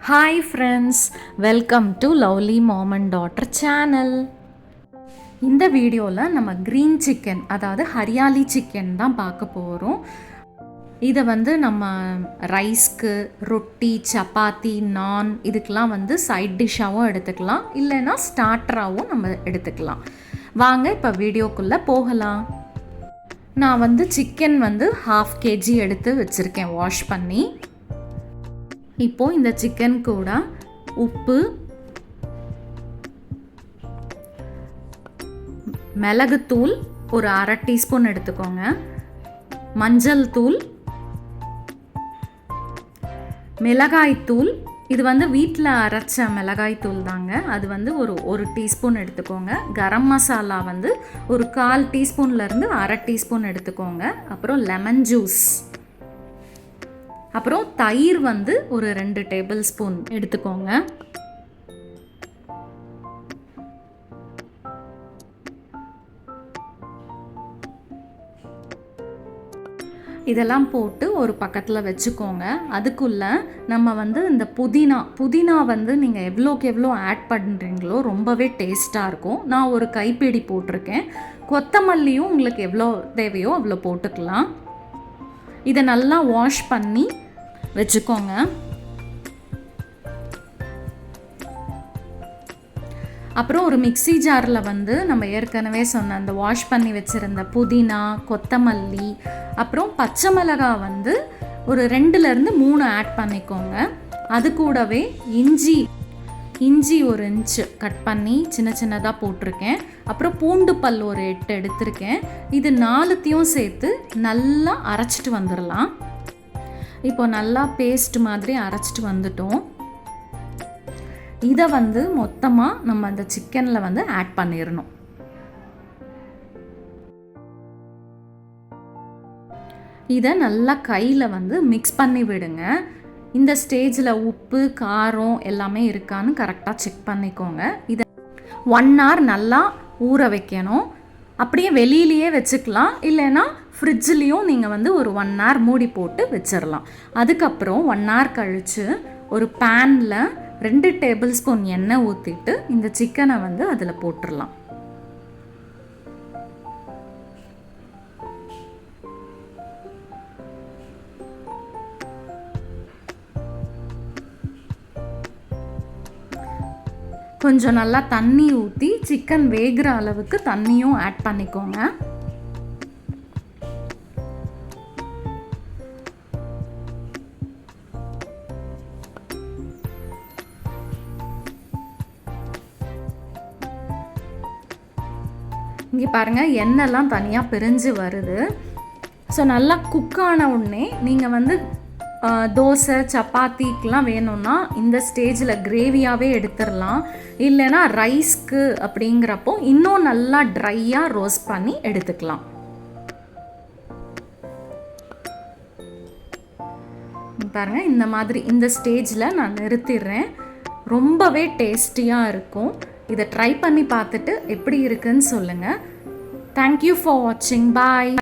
Hi friends welcome to lovely mom and daughter channel இந்த வீடியோவில் நம்ம க்ரீன் சிக்கன் அதாவது ஹரியாலி சிக்கன் தான் பார்க்க போகிறோம் இதை வந்து நம்ம ரைஸ்க்கு ரொட்டி சப்பாத்தி நான் இதுக்கெலாம் வந்து சைட் டிஷ்ஷாகவும் எடுத்துக்கலாம். இல்லைன்னா ஸ்டார்டராகவும் நம்ம எடுத்துக்கலாம். வாங்க இப்போ வீடியோக்குள்ளே போகலாம். நான் வந்து சிக்கன் வந்து ஹாஃப் கேஜி எடுத்து வச்சுருக்கேன் வாஷ் பண்ணி. இப்போது இந்த சிக்கன் கூட உப்பு மிளகுத்தூள் ஒரு அரை டீஸ்பூன் எடுத்துக்கோங்க. மஞ்சள் தூள் மிளகாய்த்தூள். இது வந்து வீட்டில் அரைச்ச மிளகாய்த்தூள் தாங்க. அது வந்து ஒரு ஒரு டீஸ்பூன் எடுத்துக்கோங்க. கரம் மசாலா வந்து ஒரு கால் டீஸ்பூன்லேருந்து அரை டீஸ்பூன் எடுத்துக்கோங்க. அப்புறம் லெமன் ஜூஸ். அப்புறம் தயிர் வந்து ஒரு ரெண்டு டேபிள் ஸ்பூன் எடுத்துக்கோங்க. இதெல்லாம் போட்டு ஒரு பக்கத்தில் வச்சுக்கோங்க. அதுக்குள்ளே நம்ம வந்து இந்த புதினா புதினா வந்து நீங்கள் எவ்வளோக்கு எவ்வளோ ஆட் பண்ணுறீங்களோ ரொம்பவே டேஸ்ட்டாக இருக்கும். நான் ஒரு கைப்பிடி போட்டிருக்கேன். கொத்தமல்லியும் உங்களுக்கு எவ்வளோ தேவையோ அவ்வளோ போட்டுக்கலாம். இதை நல்லா வாஷ் பண்ணி வச்சுக்கோங்க. அப்புறம் ஒரு மிக்சி ஜாரில் வந்து நம்ம ஏற்கனவே சொன்ன அந்த வாஷ் பண்ணி வச்சுருந்த புதினா கொத்தமல்லி அப்புறம் பச்சை மிளகாய் வந்து ஒரு ரெண்டுலேருந்து மூணு ஆட் பண்ணிக்கோங்க. அது கூடவே இஞ்சி இஞ்சி ஒரு இன்ச்சு கட் பண்ணி சின்ன சின்னதாக போட்டிருக்கேன். அப்புறம் பூண்டு பல் ஒரு எட்டு எடுத்திருக்கேன். இது நாலுத்தையும் சேர்த்து நல்லா அரைச்சிட்டு வந்துடலாம் இப்போ நல்லா பேஸ்ட் மாதிரி அரைச்சிட்டு வந்துட்டோம். இதை வந்து மொத்தமாக நம்ம அந்த சிக்கனில் வந்து ஆட் பண்ணிடணும் இதை நல்லா கையில் வந்து மிக்ஸ் பண்ணி விடுங்க. இந்த ஸ்டேஜில் உப்பு காரம் எல்லாமே இருக்கான்னு கரெக்டாக செக் பண்ணிக்கோங்க. இதை ஒன் ஹவர் நல்லா ஊற வைக்கணும். அப்படியே வெளியிலேயே வச்சுக்கலாம். இல்லைன்னா ஃப்ரிட்ஜ்லேயும் நீங்கள் வந்து ஒரு ஒன் ஹவர் மூடி போட்டு வச்சிடலாம் அதுக்கப்புறம் ஒன் ஹவர் கழித்து ஒரு பேனில் ரெண்டு டேபிள் ஸ்பூன் எண்ணெய் ஊற்றிட்டு இந்த சிக்கனை வந்து அதில் போட்டுடலாம் கொஞ்சம் நல்லா தண்ணி ஊற்றி சிக்கன் வேகிற அளவுக்கு தண்ணியும் ஆட் பண்ணிக்கோங்க. இங்கே பாருங்கள் எண்ணெய்லாம் தனியாக பிரிஞ்சு வருது. ஸோ நல்லா குக் ஆன உடனே நீங்கள் வந்து தோசை சப்பாத்திக்கெலாம் வேணும்னா இந்த ஸ்டேஜில் கிரேவியாகவே எடுத்துடலாம் இல்லைன்னா ரைஸ்க்கு அப்படிங்கிறப்போ இன்னும் நல்லா ட்ரையாக ரோஸ்ட் பண்ணி எடுத்துக்கலாம். பாருங்கள் இந்த மாதிரி இந்த ஸ்டேஜில் நான் நிறுத்திடுறேன். ரொம்பவே டேஸ்டியாக இருக்கும். இதை ட்ரை பண்ணி பார்த்துட்டு எப்படி இருக்குன்னு சொல்லுங்கள் தேங்க்யூ ஃபார் வாட்சிங் பாய்